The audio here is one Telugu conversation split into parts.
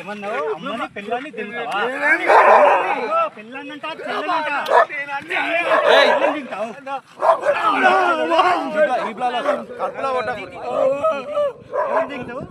ఏమన్నావు? అమ్మని పిల్లని తింటావా? పిల్లన్నంట తింటావు? తింటావు?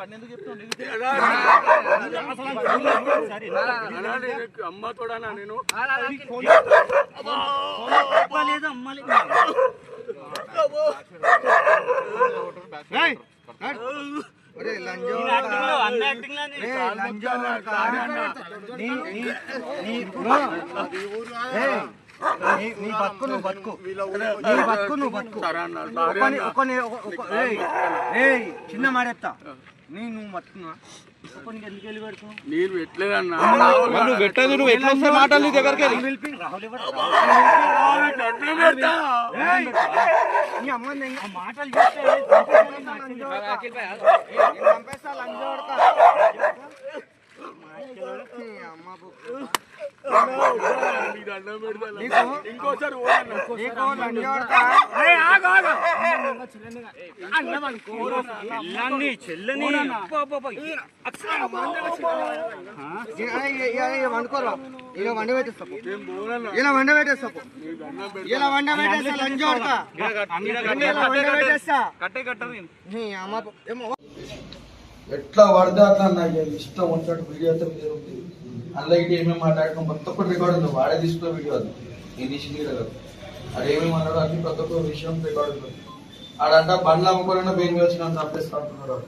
పిల్లని తింగి గ్రూప్లో వేస్తావా అమ్మ తోడనా నేను? లేదు అమ్మాలి అన్న యాక్టింగ్ నీ బతుకు. నువ్వు బతుకు. నీ నువ్వు చిన్న మాడెత్తా నీ నువ్వు ఒకనికి ఎందుకు వెళ్ళి పెడుతున్నావు నేను పెట్టలేదన్నా. నువ్వు పెట్టదు నువ్వు ఎట్లా వస్తే మాటలు నీ దగ్గరికి వెళ్ళి. పిలిపి. రాహుల్ ఎవరు? పెడతా. నీ అమ్మని నేను ఆ మాటలు చెప్తే చంపేస్తానని నాకు తెలియదు. ఇంకోసారి. పిల్లాన్ని, చెల్లని. వండుకోరా? ఇలా వండ పెట్టేస్తా ఇలా వండ పెట్టేస్తా ఇలా వండ పెట్టేస్తా ఏమో. ఎట్లా పడితే అట్లా నాకు ఇష్టం వచ్చినట్టు వీడియో అయితే ఉంది అందులో ఇటు ఏమేమి మాట్లాడుకో ప్రతి ఒక్కటి రికార్డ్ ఉంది. వాడే తీసుకున్న వీడియో అది. నేను తీసిన వీడియో అది ఏమేమి అన్నాడు అన్ని ప్రతి ఒక్క విషయం రికార్డ్ ఉంది. ఆడంట బండ్లు అమ్ముకోవాలన్నా బెయిన్ వచ్చిన చంపేస్తా అంటున్నాడు వాడు.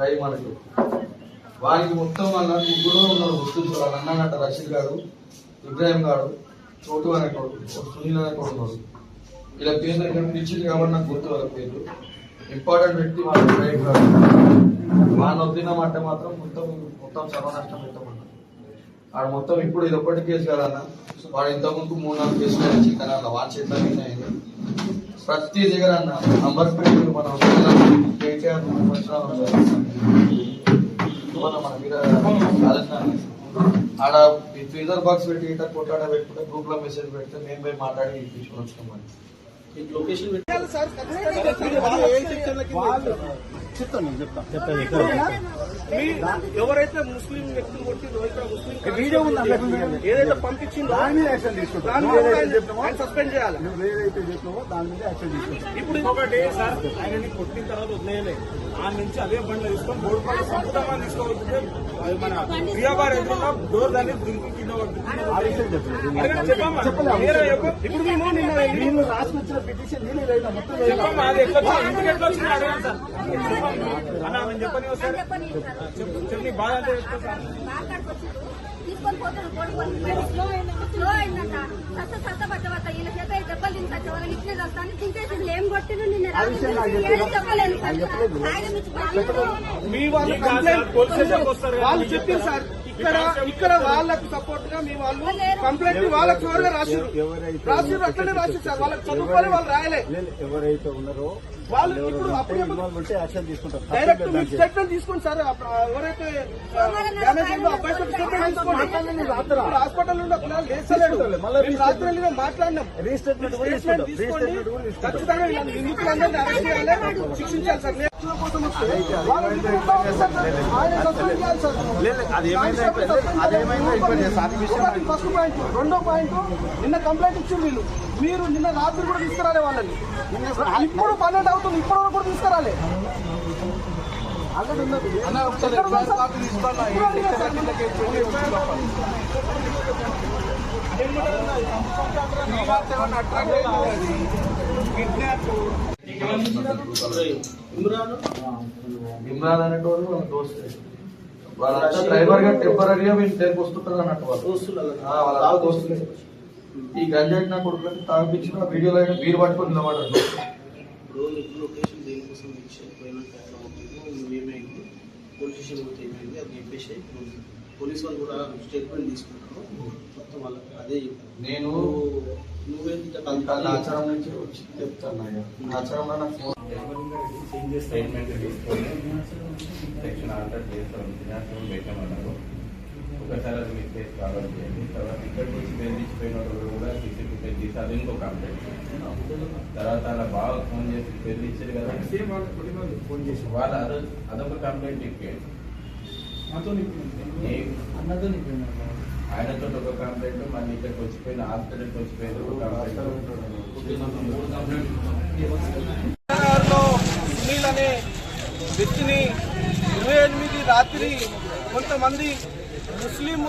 రై మనకు వారికి మొత్తం వాళ్ళ ముగ్గురు ఉన్నారు వస్తుంది వాళ్ళ అన్నగంట రషీద్ గారు ఇబ్రాహిం గారు చోటు అనే కొడుకు సునీల్ అనే కొడుకు ఉన్నాడు. ఇలా పేర్లు ఇక్కడ పిలిచింది కాబట్టి నాకు గుర్తు వాళ్ళ పేర్లు ఇంపార్టెంట్ వ్యక్తి వాళ్ళ ఇబ్రాహిం గారు వాడిని వద్దినామంటే మాత్రం మొత్తం మొత్తం సర్వనష్టం అవుతామన్న ఆడ మొత్తం ఇప్పుడు ఇది ఒకటి కేసు కదన్న వాడు ఇంతకుముందు మూడు నాలుగు కేసులు అయినా చికెన్ అన్న వాడి చేతిలో అయింది. ప్రతి దగ్గర అన్న నంబర్ ప్లేట్ మనం కేటీఆర్ మన మీద ఆడ ఫ్రీజర్ బాక్స్ పెట్టి ఇట్లా కొట్టాడ పెట్టుకుంటే గ్రూప్లో మెసేజ్ పెడితే మేము పోయి మాట్లాడి తీసుకొని వచ్చినాం ఎవరైతే ముస్లిం వ్యక్తులు కొట్టిందో ఇక్కడ ముస్లిం వీడియో ఏదైతే పంపించిందో ఆయన సస్పెండ్ చేయాలి. ఇప్పుడు ఇంకొకటి సార్ ఆయనని కొట్టిన తర్వాత వదిలేయలే ఆ నుంచి అదే బండ్లు తీసుకొని బోర్డు పైన సంపుతామని తీసుకోవద్దు అది మన ప్రియా గారు ఎదురుగా డోర్ దాన్ని దురికి కింద పడుతుంది. ఇప్పుడు మేము నిన్న రాసుకొచ్చిన పిటిషన్ చెప్పని బాధ అంటే చెప్తా సార్. తీసుకొని పోతాడు కొడుకొని స్లో అయిందంట సత్త సత్త పట్ట పట్ట వీళ్ళ చేత ఈ దెబ్బలు తిని సత్త వాళ్ళకి ఇచ్చిన వస్తాను తింటేసి ఏం కొట్టిన నిన్న చెప్పలేదు. సార్. ఆయన మీ వాళ్ళు కంప్లైంట్ పోలీస్ స్టేషన్కి వస్తారు కదా. వాళ్ళు చెప్పారు సార్. ఇక్కడ ఇక్కడ వాళ్ళకు సపోర్ట్గా మీ వాళ్ళు కంప్లైంట్ వాళ్ళకి చివరిగా రాసిరు రాసిరు అట్లనే రాసిరు సార్ వాళ్ళకి చదువుకొని వాళ్ళు రాయలే. ఎవరైతే ఉన్నారో వాళ్ళు ఇప్పుడు డైరెక్ట్ మీరు స్టేట్మెంట్ తీసుకోండి సార్. ఎవరైతే డ్యామేజ్ అయిందో అబ్బాయి స్టేట్మెంట్ తీసుకోండి. ఇప్పుడు హాస్పిటల్ నుండి రాత్రి వెళ్ళి మేము మాట్లాడినాం. రీస్టేట్మెంట్ తీసుకోండి ఖచ్చితంగా వీళ్ళని నిందితులందరినీ అరెస్ట్ చేయాలి శిక్షించాలి సార్. ఫస్ట్ పాయింట్ రెండో పాయింట్ నిన్న కంప్లైంట్ ఇచ్చింది వీళ్ళు మీరు నిన్న రాత్రి కూడా తీసుకురాలే వాళ్ళని ఇప్పుడు పన్నెండు అవుతుంది ఇప్పటి వరకు కూడా తీసుకురాలే ఆల్రెడీ ఉన్నది. ఎక్కడ ఇప్పుడు. ఇమ్రాన్ అనేటోడు వాళ్ళ దోస్తు. వాళ్ళంతా డ్రైవర్గా టెంపరీగా వీళ్ళు దగ్గరకు వస్తుంటారు అన్నట్టు వాళ్ళు. దోస్తులే. ఈ గంజాయి నా కొడుకులకి తాగిపించిన వీడియోలో మీరు పట్టుకొని నిలబడ్డారు రోజు లొకేషన్ దేనికోసం ఇచ్చారు పోయినాక ఎట్లా ఉంటుంది నువ్వేమైంది పోలీస్ స్టేషన్ పోతే ఏమైంది? అది చెప్పేసి పోలీస్ వాళ్ళు కూడా స్టేట్మెంట్ తీసుకుంటారు. మొత్తం వాళ్ళకి అదే నేను నువ్వేంటి ఆచారం నుంచి వచ్చి చెప్తాను. ఆచారంలో నాకు ఫోన్ స్టేట్మెంట్ తీసుకొని సెక్షన్ ఆల్టర్ చేస్తాం ఫినాన్షియల్ పెట్టామన్నారు. ఒకసారి అది చేయండి. తర్వాత ఇక్కడికి వచ్చి బెదిరించిపోయిన వాళ్ళు కూడా సీసీ ఫుటేజ్ తీసి అది ఇంకో కంప్లైంట్ తర్వాత అలా బాగా ఫోన్ చేసి బెదిరించారు కదా. ఫోన్ చేసి వాళ్ళు అదో అదొక కంప్లైంట్ ఇప్పించండి ఆయనతో ఒక కంప్లైంట్ మళ్ళీ ఇక్కడికి వచ్చిపోయిన హాస్పిటల్కి లో సునీల్ అనే వ్యక్తిని ఇరవై ఎనిమిది రాత్రి కొంతమంది ముస్లిం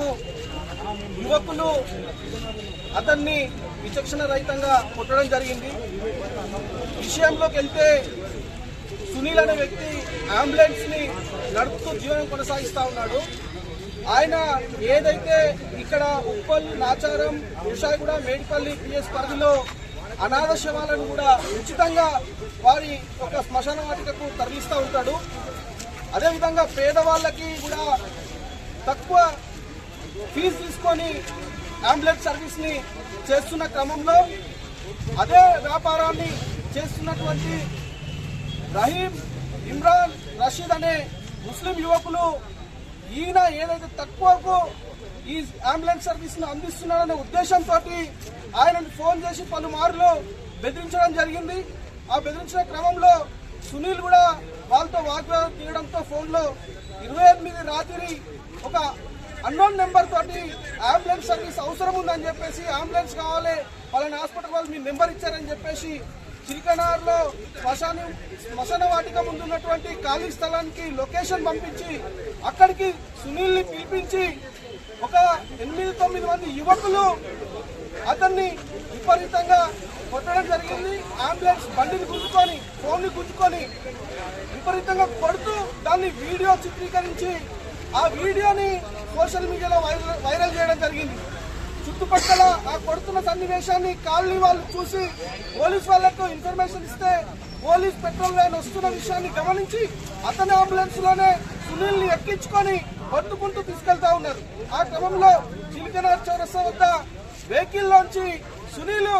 యువకులు అతన్ని విచక్షణ రహితంగా కొట్టడం జరిగింది. విషయంలోకి వెళ్తే సునీల్ అనే వ్యక్తి అంబులెన్స్ని నడుపుతూ జీవనం కొనసాగిస్తా ఉన్నాడు. ఆయన ఏదైతే ఇక్కడ ఉప్పల్ నాచారం ఉషాగూడ మేడిపల్లి పిఎస్ పరిధిలో అనాథ శవాలను కూడా ఉచితంగా వారి ఒక శ్మశాన వాటికకు తరలిస్తూ ఉంటాడు. అదేవిధంగా పేదవాళ్ళకి కూడా తక్కువ ఫీజు తీసుకొని అంబులెన్స్ సర్వీస్ని చేస్తున్న క్రమంలో అదే వ్యాపారాన్ని చేస్తున్నటువంటి రహీం ఇమ్రాన్ రషీద్ అనే ముస్లిం యువకులు ఈయన ఏదైతే తక్కువకు ఈ అంబులెన్స్ సర్వీస్ను అందిస్తున్నాడనే ఉద్దేశంతో ఆయనను ఫోన్ చేసి పలుమార్లు బెదిరించడం జరిగింది. ఆ బెదిరించిన క్రమంలో సునీల్ కూడా వాళ్ళతో వాగ్వాదం తీయడంతో ఫోన్లో ఇరవై ఎనిమిది రాత్రి ఒక అన్నోన్ నెంబర్ తోటి అంబులెన్స్ సర్వీస్ అవసరం ఉందని చెప్పేసి అంబులెన్స్ కావాలి వాళ్ళని హాస్పిటల్ వాళ్ళు మీ నెంబర్ ఇచ్చారని చెప్పేసి చిరికనార్లో శ్మశాని శ్మశాన వాటిక ముందు ఉన్నటువంటి ఖాళీ స్థలానికి లొకేషన్ పంపించి అక్కడికి సునీల్ని పిలిపించి ఒక ఎనిమిది తొమ్మిది మంది యువకులు అతన్ని విపరీతంగా కొట్టడం జరిగింది. అంబులెన్స్ బండిని గుంజుకొని ఫోన్ని గుంజుకొని విపరీతంగా కొడుతూ దాన్ని వీడియో చిత్రీకరించి ఆ వీడియోని సోషల్ మీడియాలో వైరల్ వైరల్ చేయడం జరిగింది. చుట్టుపక్కల ఆ కొడుతున్న సన్నివేశాన్ని కాలనీ వాళ్ళు చూసి పోలీస్ వాళ్ళకు ఇన్ఫర్మేషన్ ఇస్తే పోలీస్ పెట్రోల్ వ్యాన్ వస్తున్న విషయాన్ని గమనించి అతని అంబులెన్స్లోనే సునీల్ని ఎక్కించుకొని పట్టుకుంటూ తీసుకెళ్తా ఉన్నారు. ఆ క్రమంలో చిలికనార్ చౌరస్తా వద్ద వెహికల్ లోంచి సునీల్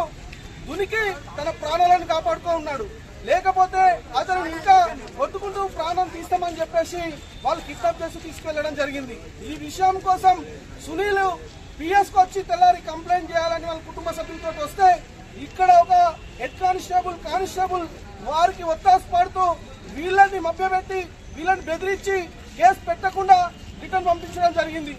దునికి తన ప్రాణాలను కాపాడుకో ఉన్నాడు. లేకపోతే అతను ఇంకా కొట్టుకుంటూ ప్రాణం తీస్తామని చెప్పేసి వాళ్ళు కిడ్నాప్ చేసి తీసుకెళ్ళడం జరిగింది. ఈ విషయం కోసం సునీల్ పిఎస్కి వచ్చి తెల్లారి కంప్లైంట్ చేయాలని వాళ్ళ కుటుంబ సభ్యులతో వస్తే ఇక్కడ ఒక హెడ్ కానిస్టేబుల్ కానిస్టేబుల్ వారికి ఒత్తాసు పడుతూ వీళ్ళని మభ్యపెట్టి వీళ్ళని బెదిరించి కేసు పెట్టకుండా రిటర్న్ పంపించడం జరిగింది.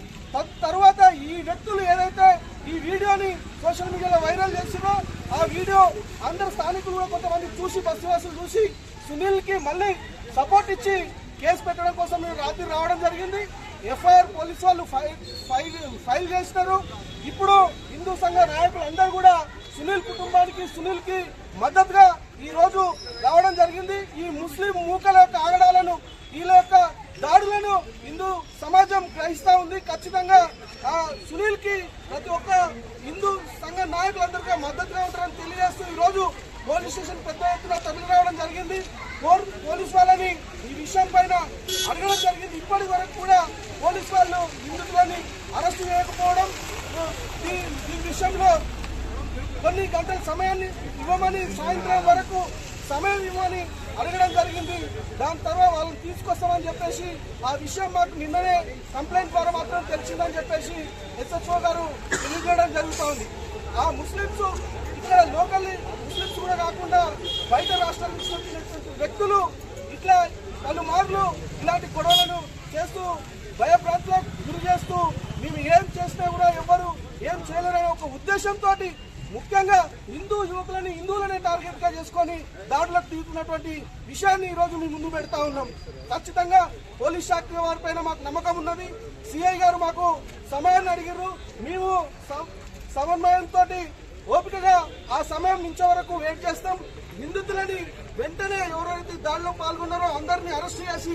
తర్వాత ఈ వ్యక్తులు ఏదైతే ఈ వీడియోని సోషల్ మీడియాలో వైరల్ చేసినో ఆ వీడియో అందరు స్థానికులు కూడా కొంతమంది చూసి బస్సువాసులు చూసి సునీల్కి మళ్ళీ సపోర్ట్ ఇచ్చి కేసు పెట్టడం కోసం మేము రాత్రి రావడం జరిగింది. ఎఫ్ఐఆర్ పోలీసు వాళ్ళు ఫైల్ ఫైల్ ఫైల్ చేసినారు. ఇప్పుడు హిందూ సంఘ నాయకులు అందరూ కూడా సునీల్ కుటుంబానికి సునీల్కి మద్దతుగా ఈ రోజు రావడం జరిగింది. ఈ ముస్లిం మూకల యొక్క ఆగడాలను వీళ్ళ యొక్క దాడులను హిందూ సమాజం గ్రహిస్తూ ఉంది. ఖచ్చితంగా ఆ సునీల్కి ప్రతి ఒక్క హిందూ సంఘ నాయకులందరికీ మద్దతుగా ఉంటారని తెలియజేస్తూ ఈ రోజు పోలీస్ స్టేషన్ పెద్ద ఎత్తున తరలి రావడం జరిగింది. పోర్- పోలీస్ వాళ్ళని ఈ విషయం పైన అడగడం ఇప్పటి వరకు కూడా పోలీస్ వాళ్ళు నిందితులని అరెస్ట్ చేయకపోవడం ఈ ఈ విషయంలో కొన్ని గంటల సమయాన్ని ఇవ్వమని సాయంత్రం వరకు సమయం ఇవ్వమని అడగడం జరిగింది. దాని తర్వాత వాళ్ళని తీసుకొస్తామని చెప్పేసి ఆ విషయం మాకు నిన్ననే కంప్లైంట్ ద్వారా మాత్రం తెలిసిందని చెప్పేసి ఎస్ఎస్ఓ గారు తెలియజేయడం జరుగుతోంది ఆ ముస్లింస్ ఇక్కడ లోకల్ ముస్లింస్ కూడా కాకుండా బయట రాష్ట్రాల నుంచి వ్యక్తులు ఇట్లా పలుమార్లు ఇలాంటి గొడవలను చేస్తూ భయభ్రాంతులకు గురి చేస్తూ మేము ఏం చేసినా కూడా ఎవరు ఏం చేయలేరనే ఒక ఉద్దేశంతో ముఖ్యంగా హిందూ యువకులని హిందువులనే టార్గెట్గా చేసుకొని దాడులకు దిగుతున్నటువంటి విషయాన్ని ఈ రోజు ముందు పెడతా ఉన్నాం. ఖచ్చితంగా పోలీస్ శాఖ వారిపైన మాకు నమ్మకం ఉన్నది. సిఐ గారు మాకు సమయాన్ని అడిగారు మేము సమన్వయంతో ఓపికగా ఆ సమయం నుంచే వరకు వెయిట్ చేస్తాం. నిందితులని వెంటనే ఎవరైతే దానిలో పాల్గొన్నారో అందరినీ అరెస్ట్ చేసి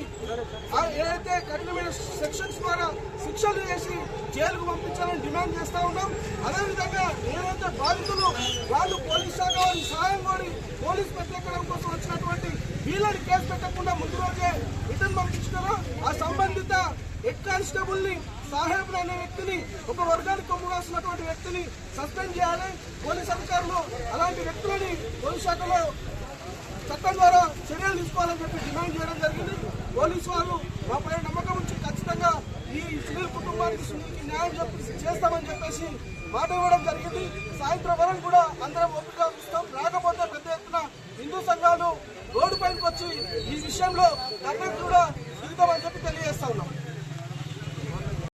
ఆ ఏదైతే కఠినమైన సెక్షన్స్ ద్వారా శిక్షలు చేసి జైలుకు పంపించాలని డిమాండ్ చేస్తా ఉన్నాం. అదేవిధంగా ఏదైతే బాధితులు వాళ్ళు పోలీస్ శాఖ వారి సహాయం కోరి పోలీస్ ప్రత్యేకడం కోసం వచ్చినటువంటి వీళ్ళని కేసు పెట్టకుండా ముందు రోజే రిటర్న్ పంపించినారో ఆ సంబంధిత హెడ్ కానిస్టేబుల్ని సాహెబ్ అనే వ్యక్తిని ఒక వర్గానికి కొమ్ము వ్యక్తిని సస్పెండ్ చేయాలి. పోలీస్ అధికారులు అలాంటి వ్యక్తులని పోలీస్ శాఖలో చట్టం ద్వారా చర్యలు తీసుకోవాలని చెప్పి డిమాండ్ చేయడం జరిగింది. పోలీసు వారు మాపై నమ్మకం ఉంచి ఖచ్చితంగా ఈ సునీల్ కుటుంబానికి సునీల్కి న్యాయం చెప్పి చేస్తామని చెప్పేసి మాట ఇవ్వడం జరిగింది. సాయంత్రం వరకు కూడా అందరం ఓపిక ఇస్తాం రాకపోతే పెద్ద ఎత్తున హిందూ సంఘాలు రోడ్డు పైకి వచ్చి ఈ విషయంలో కర్ణాటక